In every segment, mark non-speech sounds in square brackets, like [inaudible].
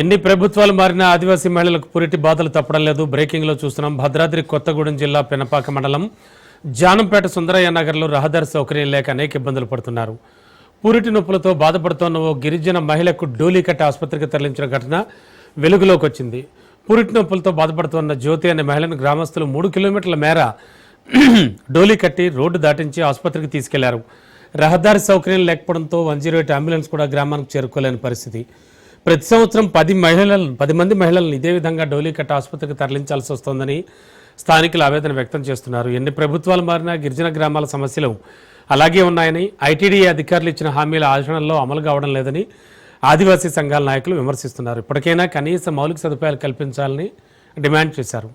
ఎన్ని ప్రభుత్వాలు మారినా ఆదివాసీ మహిళలకు పురిటి బాధలు తప్పడం లేదు. బ్రేకింగ్లో చూస్తున్నాం. భద్రాద్రి కొత్తగూడెం జిల్లా పెనపాక మండలం జానంపేట సుందరయ్య నగర్లో రహదారి సౌకర్యం లేక అనేక ఇబ్బందులు పడుతున్నారు. పురిటి నొప్పులతో బాధపడుతోన్న ఓ గిరిజన మహిళకు డోలీకట్ట ఆసుపత్రికి తరలించిన ఘటన వెలుగులోకి వచ్చింది. పురిటి నొప్పులతో బాధపడుతున్న జ్యోతి అనే మహిళను గ్రామస్తులు మూడు కిలోమీటర్ల మేర [clears throat] డోలీ కట్టి రోడ్డు దాటించి ఆసుపత్రికి తీసుకెళ్ళారు. రహదారి సౌకర్యం లేకపోవడంతో వన్ జీరో ఎయిట్ అంబులెన్స్ కూడా గ్రామానికి చేరుకోలేని పరిస్థితి. ప్రతి సంవత్సరం పది మహిళలను పది మంది మహిళలను ఇదే విధంగా డోలీకట్ ఆసుపత్రికి తరలించాల్సి వస్తోందని స్థానికులు ఆవేదన వ్యక్తం చేస్తున్నారు. ఎన్ని ప్రభుత్వాలు మారినా గిరిజన గ్రామాల సమస్యలు అలాగే ఉన్నాయని ఐటీడీ అధికారులు ఇచ్చిన హామీల ఆచరణలో అమలు కావడం లేదని ఆదివాసీ సంఘాల నాయకులు విమర్శిస్తున్నారు. ఇప్పటికైనా కనీస మౌలిక సదుపాయాలు కల్పించాలని డిమాండ్ చేశారు.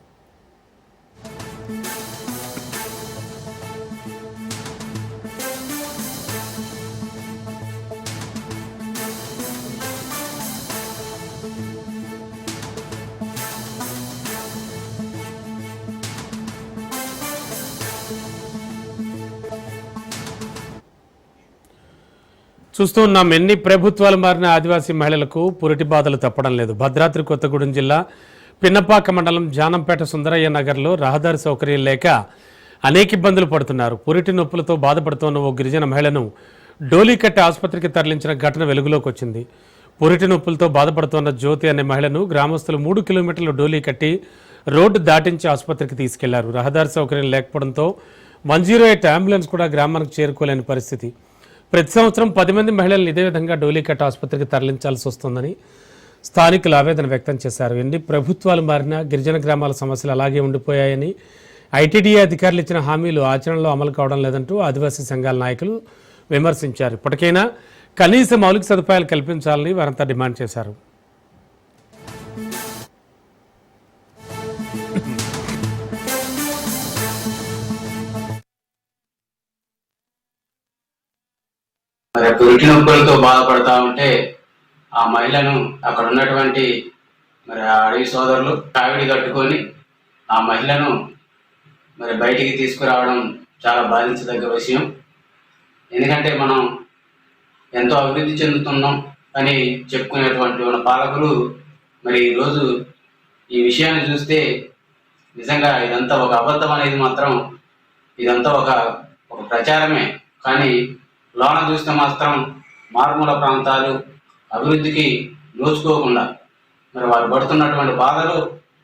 చూస్తూ ఉన్నాం. ఎన్ని ప్రభుత్వాలు మారిన ఆదివాసీ మహిళలకు పురిటి బాధలు తప్పడం లేదు. భద్రాద్రి కొత్తగూడెం జిల్లా పిన్నపాక మండలం జానంపేట సుందరయ్య నగర్లో రహదారి సౌకర్యం లేక అనేక ఇబ్బందులు పడుతున్నారు. పురిటి నొప్పులతో బాధపడుతున్న ఓ గిరిజన మహిళను డోలీకట్టి ఆసుపత్రికి తరలించిన ఘటన వెలుగులోకి వచ్చింది. పురిటి నొప్పులతో బాధపడుతున్న జ్యోతి అనే మహిళను గ్రామస్తులు మూడు కిలోమీటర్లు డోలీ కట్టి రోడ్డు దాటించి ఆసుపత్రికి తీసుకెళ్ళారు. రహదారి సౌకర్యం లేకపోవడంతో వన్ జీరో ఎయిట్ అంబులెన్స్ కూడా గ్రామానికి చేరుకోలేని పరిస్థితి. ప్రతి సంవత్సరం పది మంది మహిళలను ఇదే విధంగా డోలీకట్ ఆసుపత్రికి తరలించాల్సి వస్తుందని స్థానికులు ఆవేదన వ్యక్తం చేశారు. ఎన్ని ప్రభుత్వాలు మారినా గిరిజన గ్రామాల సమస్యలు అలాగే ఉండిపోయాయని ఐటీడీఏ అధికారులు ఇచ్చిన హామీలు ఆచరణలో అమలు కావడం లేదంటూ ఆదివాసీ సంఘాల నాయకులు విమర్శించారు. ఇప్పటికైనా కనీస మౌలిక సదుపాయాలు కల్పించాలని వారంతా డిమాండ్ చేశారు. మరి పురిటి నొప్పులతో బాధపడతా ఉంటే ఆ మహిళను అక్కడ ఉన్నటువంటి మరి ఆ అడవి సోదరులు కావిడి కట్టుకొని ఆ మహిళను మరి బయటికి తీసుకురావడం చాలా బాధించదగ్గ విషయం. ఎందుకంటే మనం ఎంతో అభివృద్ధి చెందుతున్నాం అని చెప్పుకునేటువంటి మన పాలకులు మరి ఈరోజు ఈ విషయాన్ని చూస్తే నిజంగా ఇదంతా ఒక అబద్ధం అనేది మాత్రం ఇదంతా ఒక ఒక ప్రచారమే. కానీ లోన చూస్తే మాత్రం మారుమూల ప్రాంతాలు అభివృద్ధికి నోచుకోకుండా మరి వారు పడుతున్నటువంటి బాధలు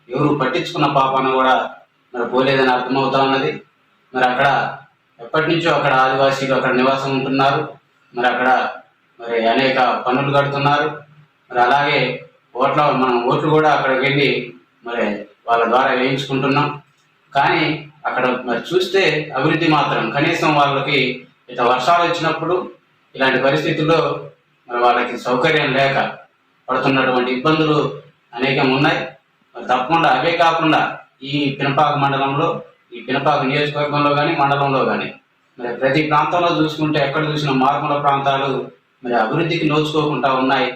ఎవరు పట్టించుకున్న పాపాన కూడా మరి పోలేదని అర్థమవుతా ఉన్నది. మరి అక్కడ ఎప్పటి నుంచో అక్కడ ఆదివాసీలు అక్కడ నివాసం ఉంటున్నారు. మరి అక్కడ మరి అనేక పనులు కడుతున్నారు. మరి అలాగే ఓట్ల మనం ఓట్లు కూడా అక్కడికి వెళ్ళి మరి వాళ్ళ ద్వారా వేయించుకుంటున్నాం. కానీ అక్కడ మరి చూస్తే అభివృద్ధి మాత్రం కనీసం వాళ్ళకి ఇట్లా వర్షాలు వచ్చినప్పుడు ఇలాంటి పరిస్థితుల్లో మరి వాళ్ళకి సౌకర్యం లేక పడుతున్నటువంటి ఇబ్బందులు అనేకం ఉన్నాయి. మరి తప్పకుండా అవే కాకుండా ఈ పినపాక మండలంలో ఈ పినపాక నియోజకవర్గంలో కానీ మండలంలో కానీ మరి ప్రతి ప్రాంతంలో చూసుకుంటే ఎక్కడ చూసిన మారుమూల ప్రాంతాలు మరి అభివృద్ధికి నోచుకోకుండా ఉన్నాయి.